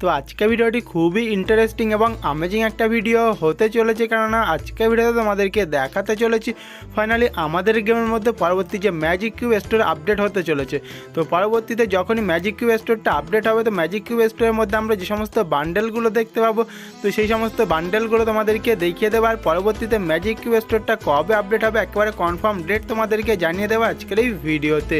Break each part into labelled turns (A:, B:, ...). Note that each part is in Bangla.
A: তো আজকে ভিডিওটি খুবই ইন্টারেস্টিং এবং আমেজিং একটা ভিডিও হতে চলেছে কেননা আজকে ভিডিওতে তোমাদেরকে দেখাতে চলেছি ফাইনালি আমাদের গেমের মধ্যে পরবর্তী যে ম্যাজিক কিউব স্টোর আপডেট হতে চলেছে। তো পরবর্তীতে যখনই ম্যাজিক কিউব স্টোরটা আপডেট হবে, তো ম্যাজিক কিউব স্টোরের মধ্যে আমরা যে সমস্ত বান্ডেলগুলো দেখতে পাবো, তো সেই সমস্ত বান্ডেলগুলো তোমাদেরকে দেখিয়ে দেবো। আর পরবর্তীতে ম্যাজিক কিউব স্টোরটা কবে আপডেট হবে, একেবারে কনফার্ম ডেট তোমাদেরকে জানিয়ে দেবো আজকের এই ভিডিওতে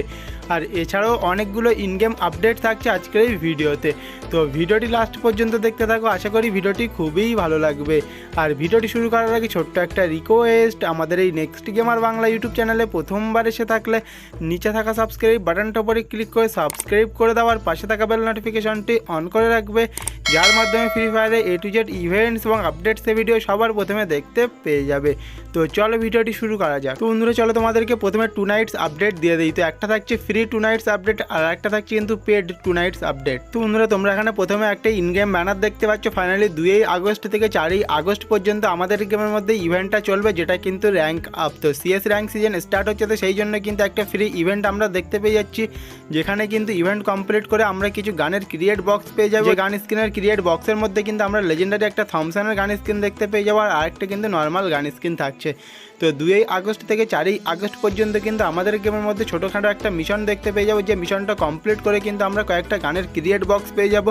A: আর এছাড়াও অনেকগুলো ইনগেম আপডেট থাকছে আজকের এই ভিডিওতে। তো ভিডিওটি লাস্ট পর্যন্ত দেখতে থাকো, আশা করি ভিডিওটি খুবই ভালো লাগবে। আর ভিডিওটি শুরু করার আগে ছোট্ট একটা রিকোয়েস্ট আমাদের এই নেক্সট গেমার বাংলা ইউটিউব চ্যানেলে প্রথমবার এসে থাকলে নিচে থাকা সাবস্ক্রাইব বাটনটা উপরে ক্লিক করে সাবস্ক্রাইব করে দেওয়ার পাশে থাকা বেল নোটিফিকেশনটি অন করে রাখবে, যার মাধ্যমে ফ্রি ফায়ারে এ টু জেড ইভেন্টস এবং আপডেটসের ভিডিও সবার প্রথমে দেখতে পেয়ে যাবে। তো চলো ভিডিওটি শুরু করা যাক। তো বন্ধুরা, চলো তোমাদেরকে প্রথমে টু নাইটস আপডেট দিয়ে দিই। তো একটা থাকছে ফ্রি টু নাইটস আপডেট আর একটা থাকছে কিন্তু পেড টু নাইটস আপডেট তো বন্ধুরা তোমরা এখানে প্রথমে একটা ইনগেম ব্যানার দেখতে পাচ্ছ। ফাইনালি দুই আগস্ট থেকে চারই আগস্ট পর্যন্ত আমাদের গেমের মধ্যে ইভেন্টটা চলবে যেটা কিন্তু র্যাঙ্ক আপ তো সিএস র্যাঙ্ক সিজন স্টার্ট হচ্ছে তো সেই জন্য কিন্তু একটা ফ্রি ইভেন্ট আমরা দেখতে পেয়ে যাচ্ছি যেখানে কিন্তু ইভেন্ট কমপ্লিট করে আমরা কিছু গানের ক্রিয়েট বক্স পেয়ে যাব। গান স্ক্রিনের ক্রিয়েট বক্সের মধ্যে কিন্তু আমরা লেজেন্ডারি একটা থমসনের গান স্ক্রিন দেখতে পেয়ে যাব আর আরেকটা কিন্তু নর্মাল গান স্ক্রিন থাকছে। তো দুই আগস্ট থেকে চারই আগস্ট পর্যন্ত কিন্তু আমাদের গেমের মধ্যে ছোটোখাটো একটা মিশন দেখতে পেয়ে যাব। যে মিশনটা কমপ্লিট করে কিন্তু আমরা কয়েকটা গানের ক্রিয়েট বক্স পেয়ে যাব।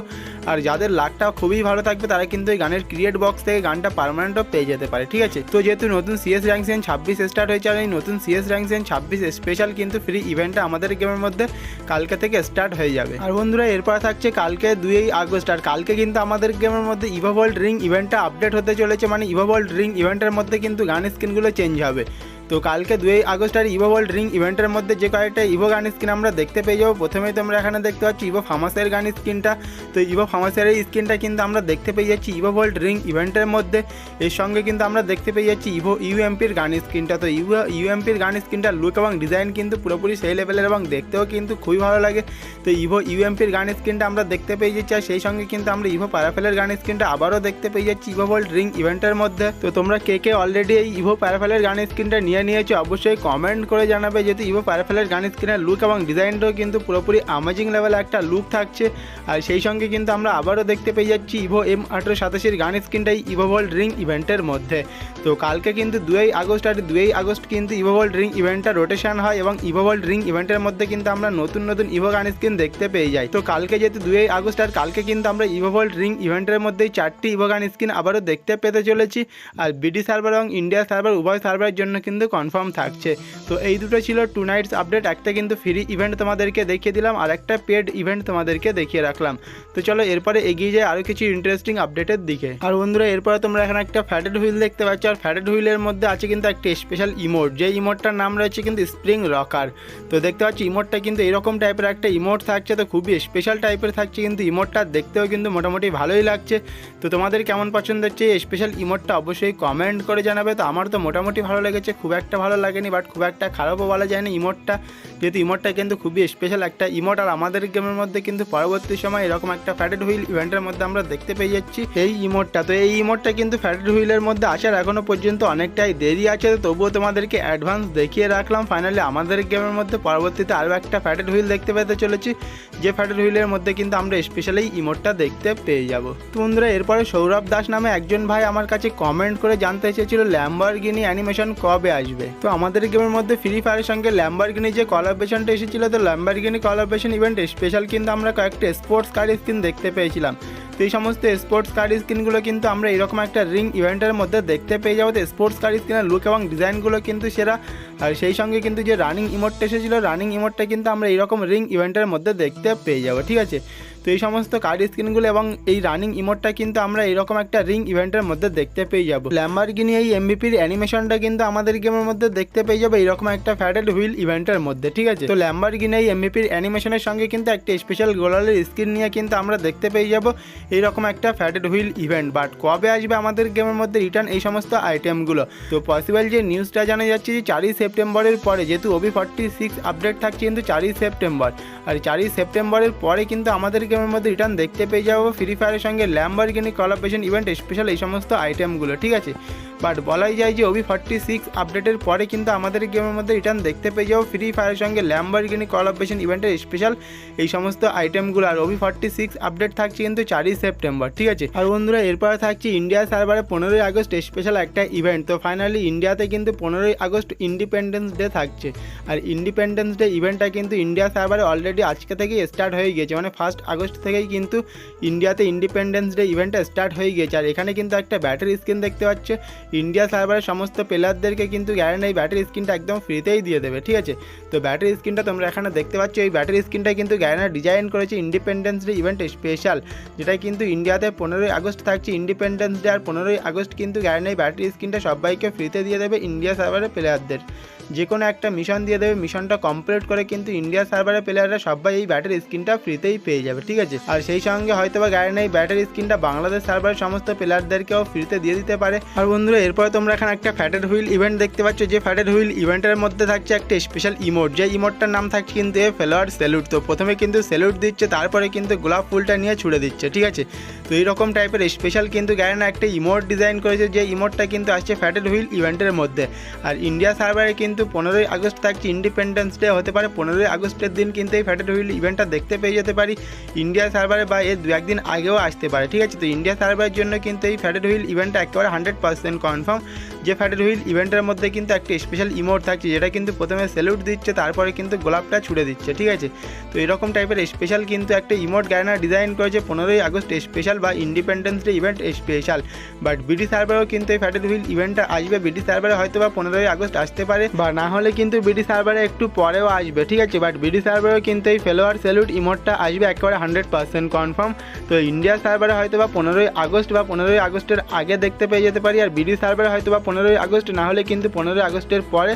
A: আর যাদের লাকটা খুবই ভালো থাকবে, তারা কিন্তু এই গানের ক্রিয়েট বক্স থেকে গানটা পারমানেন্টও পেয়ে যেতে পারে, ঠিক আছে? তো যেহেতু নতুন সিএস র্যাঙ্ক সেন ছাব্বিশ স্টার্ট হয়েছে, আর এই নতুন সিএস র্যাঙ্ক সেন ছাব্বিশ স্পেশাল কিন্তু ফ্রি ইভেন্টটা আমাদের গেমের মধ্যে কালকে থেকে স্টার্ট হয়ে যাবে। আর বন্ধুরা, এরপর থাকছে কালকে দুই আগস্ট, আর কালকে কিন্তু আমাদের গেমের মধ্যে ইভোভল্ড রিং ইভেন্টটা আপডেট হতে চলেছে। মানে ইভোভল্ড রিং ইভেন্টের মধ্যে কিন্তু গান স্ক্রিনগুলো চেঞ্জ হবে। তো কালকে দুই আগস্ট আর ইভো ওয়ার্ল্ড রিং ইভেন্টের মধ্যে যে কয়েকটা ইভো গান স্ক্রিন আমরা দেখতে পেয়ে যাব। প্রথমেই তোমরা এখানে দেখতে পাচ্ছি ইভো ফার্মাসের গান স্ক্রিনটা তো ইভো ফার্মাসের এই স্ক্রিনটা কিন্তু আমরা দেখতে পেয়ে যাচ্ছি ইভো ওয়ার্ল্ড রিং ইভেন্টের মধ্যে। এর সঙ্গে কিন্তু আমরা দেখতে পেয়ে যাচ্ছি ইভো ইউএমপির গান স্ক্রিনটা তো ইভো ইউএমপির গান স্ক্রিনটা লুক এবং ডিজাইন কিন্তু পুরোপুরি সেই লেভেলের এবং দেখতেও কিন্তু খুবই ভালো লাগে। তো ইভো ইউএমপির গান স্ক্রিনটা আমরা দেখতে পেয়ে যাচ্ছি আর সেই সঙ্গে কিন্তু আমরা ইভো প্যারাফেলের গান স্ক্রিনটা আবারও দেখতে পেয়ে যাচ্ছি ইভো ওয়ার্ল্ড রিং ইভেন্টের মধ্যে। তো তোমরা কে কে অলরেডি এই ইভো প্যারাফেলের গান স্ক্রিনটা নিয়ে নিয়েছো, অবশ্যই কমেন্ট করে জানাবে যেহেতু ইভো প্যারাফেলের গান স্ক্রিনের লুক এবং ডিজাইনটাও কিন্তু পুরোপুরি আমেজিং লেভেলে একটা লুক থাকছে। আর সেই সঙ্গে কিন্তু আমরা আবারও দেখতে পেয়ে যাচ্ছি ইভো এম আঠেরো সাতাশের গান স্ক্রিনটাই ইভো রিং ইভেন্টের মধ্যে। তো কালকে কিন্তু দুই আগস্ট আর দুই আগস্ট কিন্তু ইভো ওয়ার্ল্ড রিং ইভেন্টটা রোটেশন হয় এবং ইভো রিং ইভেন্টের মধ্যে কিন্তু আমরা নতুন নতুন ইভো গান স্ক্রিন দেখতে পেয়ে যাই। তো কালকে যেহেতু দুই আগস্ট আর কালকে কিন্তু আমরা ইভো রিং ইভেন্টের মধ্যেই চারটি ইভো গান স্ক্রিন আবারও দেখতে পেতে চলেছি। আর বিডি সার্ভার এবং ইন্ডিয়া সার্ভার উভয় সার্ভারের জন্য কিন্তু কনফার্ম থাকছে। তো এই দুটো ছিল টু নাইটস আপডেট একটা কিন্তু ফ্রি ইভেন্ট তোমাদেরকে দেখিয়ে দিলাম, আর একটা পেড ইভেন্ট তোমাদেরকে দেখিয়ে রাখলাম। তো চলো এরপরে এগিয়ে যায় আরও কিছু ইন্টারেস্টিং আপডেটের দিকে। আর বন্ধুরা, এরপরে তোমরা এখানে একটা ফ্যাটেড হুইল দেখতে পাচ্ছ, আর ফ্যাটেড হুইলের মধ্যে আছে কিন্তু একটা স্পেশাল ইমোট যে ইমোটটার নাম রয়েছে কিন্তু স্প্রিং রকার তো দেখতে পাচ্ছি ইমোটটা কিন্তু এরকম টাইপের একটা ইমোট থাকছে, তো খুবই স্পেশাল টাইপের থাকছে কিন্তু ইমোটটা দেখতেও কিন্তু মোটামুটি ভালোই লাগছে। তো তোমাদের কেমন পছন্দ হচ্ছে স্পেশাল ইমোটটা অবশ্যই কমেন্ট করে জানাবে, তো আমার তো মোটামুটি ভালো লেগেছে, খুব একটা ভালো লাগেনি বাট খুব একটা খারাপও বলা যায় না ইমোটটা, যেহেতু ইমোটটা কিন্তু খুবই স্পেশাল একটা ইমোট, আর আমাদের গেমের মধ্যে কিন্তু পরবর্তী সময় এরকম একটা ফ্যাটেড হুইল ইভেন্টের মধ্যে আমরা দেখতে পেয়ে যাচ্ছি এই ইমোটটা। তো এই ইমোটটা কিন্তু ফ্যাটেড হুইলের মধ্যে আসার এখনও পর্যন্ত অনেকটাই দেরি আছে তবুও তোমাদেরকে অ্যাডভান্স দেখিয়ে রাখলাম। ফাইনালি আমাদের গেমের মধ্যে পরবর্তীতে আরও একটা ফ্যাটেড হুইল দেখতে পেতে চলেছি, যে ফ্যাটেড হুইলের মধ্যে কিন্তু আমরা স্পেশালি ইমোটটা দেখতে পেয়ে যাব। তো বন্ধুরা, এরপরে সৌরভ দাস নামে একজন ভাই আমার কাছে কমেন্ট করে জানতে চেয়েছিল ল্যাম্বারগিনি অ্যানিমেশন কবে আসবে? তো আমাদের গেমের মধ্যে ফ্রি ফায়ারের সঙ্গে ল্যাম্বারগিনি যে কলাবেশনটা এসেছিল, তো ল্যাম্বারগিনি কলাবেশন ইভেন্ট স্পেশাল কিন্তু আমরা কয়েকটা স্পোর্টস কার স্কিন দেখতে পেয়েছিলাম। তো এই সমস্ত স্পোর্টস কার স্কিনগুলো কিন্তু আমরা এরকম একটা রিং ইভেন্টের মধ্যে দেখতে পেয়ে যাব। তো স্পোর্টস কার স্কিনের লুক এবং ডিজাইনগুলো কিন্তু সেরা। আর সেই সঙ্গে কিন্তু যে রানিং ইমোটটা এসেছিল রানিং ইমোটটা কিন্তু আমরা এরকম রিং ইভেন্টের মধ্যে দেখতে পেয়ে যাব। ঠিক আছে? এই সমস্ত কার্ড স্ক্রিনগুলো এবং এই রানিং ইমোটটা কিন্তু আমরা এরকম একটা রিং ইভেন্টের মধ্যে দেখতে পেয়ে যাব। ল্যাম্বারগিনি এই এমবিপির অ্যানিমেশনটা কিন্তু আমাদের গেমের মধ্যে দেখতে পেয়ে যাব এরকম একটা ফ্যাটেড হুইল ইভেন্টের মধ্যে, ঠিক আছে? তো ল্যাম্বারগিনি এই এমবিপির অ্যানিমেশনের সঙ্গে কিন্তু একটা স্পেশাল গোলালের স্ক্রিন নিয়ে কিন্তু আমরা দেখতে পেয়ে যাব এইরকম একটা ফ্যাটেড হুইল ইভেন্ট বাট কবে আসবে আমাদের গেমের মধ্যে রিটার্ন এই সমস্ত আইটেমগুলো তো পসিবল যে নিউজটা জানা যাচ্ছে যে চারই সেপ্টেম্বরের পরে, যেহেতু ওবি ফর্টি সিক্স আপডেট থাকছে কিন্তু চারই সেপ্টেম্বর। আর চারই সেপ্টেম্বরের পরে কিন্তু আমাদের গেমের গেমের মধ্যে রিটার্ন দেখতে পেয়ে যাব। ফ্রি ফায়ারের সঙ্গে ল্যাম্বারগিনি কলাবেশন ইভেন্ট স্পেশাল এই সমস্ত আইটেমগুলো ঠিক আছে? বাট বলাই যায় যে ওবি ফর্টি সিক্স আপডেটের পরে কিন্তু আমাদের গেমের মধ্যে রিটার্ন দেখতে পেয়ে যাব ফ্রি ফায়ারের সঙ্গে ল্যাম্বারগিনি কলাবেশন ইভেন্টের স্পেশাল এই সমস্ত আইটেমগুলো আর ওবি ফর্টি সিক্স আপডেট থাকছে কিন্তু চারই সেপ্টেম্বর ঠিক আছে? আর বন্ধুরা, এরপরে থাকছে ইন্ডিয়া সার্ভারে পনেরোই আগস্ট স্পেশাল একটা ইভেন্ট তো ফাইনালি ইন্ডিয়াতে কিন্তু পনেরোই আগস্ট ইন্ডিপেন্ডেন্স ডে থাকছে। আর ইন্ডিপেন্ডেন্স ডে ইভেন্টটা কিন্তু ইন্ডিয়া সার্ভারে অলরেডি আজকে থেকেই স্টার্ট হয়ে গিয়েছে মানে ফার্স্ট আগস্ট থেকেই কিন্তু ইন্ডিয়াতে ইন্ডিপেন্ডেন্স ডে ইভেন্টটা স্টার্ট হয়ে গিয়েছে। আর এখানে কিন্তু একটা ব্যাটারি স্ক্রিন দেখতে পাচ্ছ। ইন্ডিয়া সার্ভারের সমস্ত প্লেয়ারদেরকে কিন্তু গ্যারেন্ট এই ব্যাটারি স্ক্রিনটা একদম ফ্রিতেই দিয়ে দেবে, ঠিক আছে? তো ব্যাটারি স্ক্রিনটা তোমরা এখানে দেখতে পাচ্ছ, এই ব্যাটারি স্ক্রিনটা কিন্তু গ্যারেন্ট ডিজাইন করেছে ইন্ডিপেন্ডেন্স ডে ইভেন্ট স্পেশাল যেটা কিন্তু ইন্ডিয়াতে পনেরোই আগস্ট থাকছে। ইন্ডিপেন্ডেন্স ডে আর পনেরোই আগস্ট কিন্তু গ্যারেন্ট এই ব্যাটারি স্ক্রিনটা সবাইকে ফ্রিতে দিয়ে দেবে ইন্ডিয়া সার্ভারের প্লেয়ারদের যে কোনো একটা মিশন দিয়ে দেবে মিশনটা কমপ্লিট করে কিন্তু ইন্ডিয়া সার্ভারের প্লেয়াররা সবাই এই ব্যাটারি স্ক্রিনটা ফ্রিতেই পেয়ে যাবে, ঠিক আছে? আর সেই সঙ্গে হয়তো বা গ্যারেন্ট এই ব্যাটারি স্ক্রিনটা বাংলাদেশ সার্ভারের সমস্ত প্লেয়ারদেরকেও ফ্রিতে দিয়ে দিতে পারে। আর বন্ধুরা, এরপরে তোমরা এখানে একটা ফ্যাটেড হুইল ইভেন্ট দেখতে পাচ্ছ, যে ফ্যাটেড হুইল ইভেন্টের মধ্যে থাকছে একটা স্পেশাল ইমোট যে ইমোটটার নাম থাকছে কিন্তু এ ফেলোয়ার স্যালুট তো প্রথমে কিন্তু স্যালুট দিচ্ছে, তারপরে কিন্তু গোলাপ ফুলটা নিয়ে ছুড়ে দিচ্ছে, ঠিক আছে? তো এইরকম টাইপের স্পেশাল কিন্তু গ্যারেন্ট একটা ইমোট ডিজাইন করেছে, যে ইমোটটা কিন্তু আসছে ফ্যাটেড হুইল ইভেন্টের মধ্যে। আর ইন্ডিয়া সার্ভারে কিন্তু পনেরোই আগস্ট থাকছে ইন্ডিপেন্ডেন্স ডে হতে পারে। পনেরোই আগস্টের দিন কিন্তু এই ফ্যাটেড হুইল ইভেন্টটা দেখতে পেয়ে যেতে পারি ইন্ডিয়া সার্ভারে বা এর দু একদিন আগেও আসতে পারে, ঠিক আছে? তো ইন্ডিয়া সার্ভারের জন্য কিন্তু এই ফ্যাটেড হুইল ইভেন্টটা একেবারে হান্ড্রেড পার্সেন্ট কনফার্ম যে ফ্যাটেড হুইল ইভেন্টের মধ্যে কিন্তু একটা স্পেশাল ইমোট থাকছে, যেটা কিন্তু প্রথমে স্যালুট দিচ্ছে, তারপরে কিন্তু গোলাপটা ছুড়ে দিচ্ছে, ঠিক আছে? তো এরকম টাইপের স্পেশাল কিন্তু একটা ইমোট গায়না ডিজাইন করেছে পনেরোই আগস্ট স্পেশাল বা independence day event special but BD সার্ভারেও কিন্তু এই ফ্যাটেড হুইল ইভেন্টটা আসবে বিডি সার্ভারে হয়তো বা পনেরোই আগস্ট আসতে পারে। বা না হলে কিন্তু বিডি সার্ভারে একটু পরেও আসবে, ঠিক আছে? বাট বিডি সার্ভারেও কিন্তু এই ফেলোয়ার স্যালুট ইমোটটা আসবে একেবারে হান্ড্রেড পার্সেন্ট কনফার্ম তো ইন্ডিয়া সার্ভারে হয়তো বা পনেরোই আগস্ট বা পনেরোই আগস্টের আগে দেখতে পেয়ে যেতে পারি, আর বিডি সার্ভারে হয়তো বা পনেরোই আগস্ট না হলে কিন্তু পনেরোই আগস্টের পরে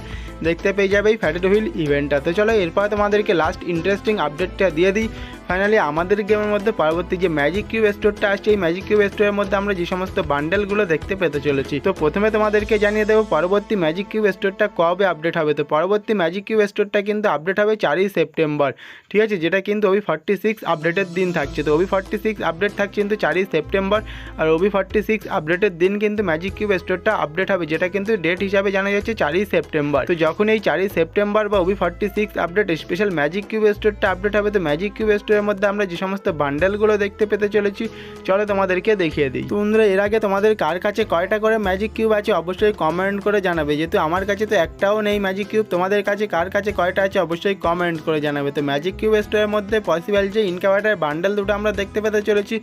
A: দেখতে পেয়ে যাবে এই ফ্যাটেড হুইল ইভেন্টটা তো চলো এরপর তোমাদেরকে লাস্ট ইন্টারেস্টিং আপডেটটা দিয়ে দিই। ফাইনালি আমাদের গেমের মধ্যে পরবর্তী যে ম্যাজিক কিউব স্টোরটা আসছে, এই ম্যাজিক কিউব স্টোরের মধ্যে আমরা যে সমস্ত বান্ডেলগুলো দেখতে পেতে চলেছি, তো প্রথমে তোমাদেরকে জানিয়ে দেবো পরবর্তী ম্যাজিক কিউব স্টোরটা কবে আপডেট হবে। তো পরবর্তী ম্যাজিক কিউব স্টোরটা কিন্তু আপডেট হবে চারই সেপ্টেম্বর ঠিক আছে? যেটা কিন্তু ওবি ফর্টি সিক্স আপডেটের দিন থাকছে। তো ওবি ফর্টি সিক্স আপডেট থাকছে কিন্তু চারই সেপ্টেম্বর আর ওবি ফর্টি সিক্স আপডেটের দিন কিন্তু ম্যাজিক কিউব স্টোরটা আপডেট হবে, যেটা কিন্তু ডেট হিসাবে জানা যাচ্ছে চারই সেপ্টেম্বর তো যখন এই চারই সেপ্টেম্বর বা OB forty six update special magic cube স্টোরটা update হবে, তো ম্যাজিক কিউব স্টোরের মধ্যে আমরা যে সমস্ত বান্ডেলগুলো দেখতে পেতে চলেছি, চলো তোমাদেরকে দেখিয়ে দিই। তো বন্ধুরা, এর আগে তোমাদের কার কাছে কয়টা করে ম্যাজিক কিউব আছে অবশ্যই কমেন্ট করে জানাবে। যেহেতু আমার কাছে তো একটাও নেই ম্যাজিক কিউব তোমাদের কাছে কার কাছে কয়টা আছে অবশ্যই কমেন্ট করে জানাবে। তো ম্যাজিক কিউব স্টোরের মধ্যে পসিবল যে ইনকাভার্টার বান্ডেল দুটো আমরা দেখতে পেতে চলেছি।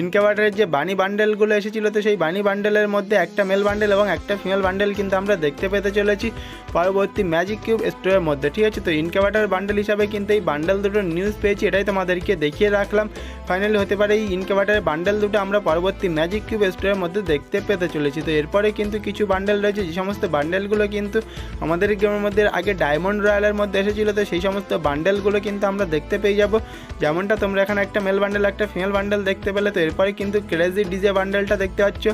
A: ইনকাভার্টারের যে বানি বান্ডেলগুলো এসেছিল, তো সেই বানি বান্ডেলের মধ্যে একটা মেল বান্ডেল এবং একটা ফিমেল বান্ডেল কিন্তু আমরা দেখতে পেতে চলেছি। পরবর্তী ম্যাজিক কিউব স্টোরের মধ্যে। ঠিক আছে, তো ইনকাভার্টার বান্ডেল হিসাবে কিন্তু এই বান্ডেল দুটোর নিউজ পেয়েছি, এটাই তোমাদেরকে দেখিয়ে রাখলাম। ফাইনালি হতে পারে এই ইনকাভার্টারের বান্ডেল দুটো আমরা পরবর্তী ম্যাজিক কিউব স্টোরের মধ্যে দেখতে পেতে চলেছি। তো এরপরে কিন্তু কিছু বান্ডেল রয়েছে, যে সমস্ত বান্ডেলগুলো কিন্তু আমাদের গেমের মধ্যে আগে ডায়মন্ড রয়্যালের মধ্যে এসেছিল, তো সেই সমস্ত বান্ডেলগুলো কিন্তু আমরা দেখতে পেয়ে যাব। যেমনটা তোমরা এখানে একটা মেল বান্ডেল একটা ফিমেল বান্ডেল দেখতে পেলে, তো এরপরে কিন্তু ক্রেজি ডিজে বান্ডেলটা দেখতে পাচ্ছ।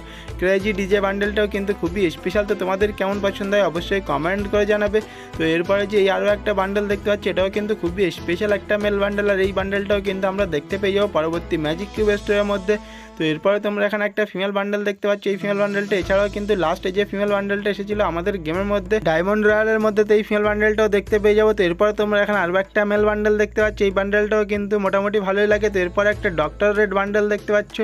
A: ক্রেজি ডিজে বান্ডেলটাও কিন্তু খুবই স্পেশাল তো তোমাদের কেমন পছন্দ হয় অবশ্যই কমেন্ট করে জানাবে। তো এরপরে যে আরও একটা বান্ডেল দেখতে পাচ্ছি, এটাও কিন্তু খুবই স্পেশাল একটা মেল বান্ডেল আর এই বান্ডেলটাও কিন্তু আমরা দেখতে পেয়ে যাব। পরবর্তী ম্যাজিক কিউব স্টোরের মধ্যে। তো এরপরে তোমরা এখানে একটা ফিমেল বান্ডেল দেখতে পাচ্ছ। এই ফিমেল বান্ডেলটা এছাড়াও কিন্তু লাস্টে যে ফিমেল বান্ডেলটা এসেছিল, আমাদের গেমের মধ্যে ডায়মন্ড রয়্যালের মধ্যে তো এই ফিমেল বান্ডেলটাও দেখতে পেয়ে যাব। তো এরপরে তোমরা এখানে আরও একটা মেল বান্ডেল দেখতে পাচ্ছ। এই বান্ডেলটাও কিন্তু মোটামুটি ভালোই লাগে। তো এরপরে একটা ডক্টর রেড বান্ডেল দেখতে পাচ্ছ।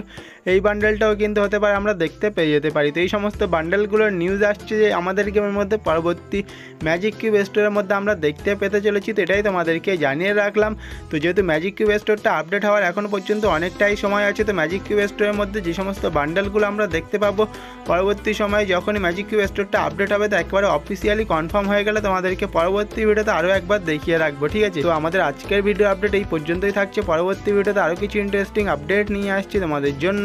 A: এই বান্ডেলটাও কিন্তু হতে পারে আমরা দেখতে পেয়ে যেতে পারি। তো এই সমস্ত বান্ডেলগুলোর নিউজ আসছে যে আমাদের গেমের মধ্যে পরবর্তী ম্যাজিক কিউব স্টোরের মধ্যে আমরা দেখতে পেতে চলেছি। তো এটাই তোমাদেরকে জানিয়ে রাখলাম। তো যেহেতু ম্যাজিক কিউব স্টোরটা আপডেট হওয়ার এখনও পর্যন্ত অনেকটাই সময় আছে, তো ম্যাজিক কিউব স্টোরের মধ্যে যে সমস্ত বান্ডেলগুলো আমরা দেখতে পাবো, পরবর্তী সময়ে যখনই ম্যাজিক কিউব স্টোরটা আপডেট হবে, তো একবারে অফিসিয়ালি কনফার্ম হয়ে গেলে তোমাদেরকে পরবর্তী ভিডিওতে আরও একবার দেখিয়ে রাখব, ঠিক আছে? তো আমাদের আজকের ভিডিও আপডেট এই পর্যন্তই থাকছে। পরবর্তী ভিডিওতে আরও কিছু ইন্টারেস্টিং আপডেট নিয়ে আসছি তোমাদের জন্য।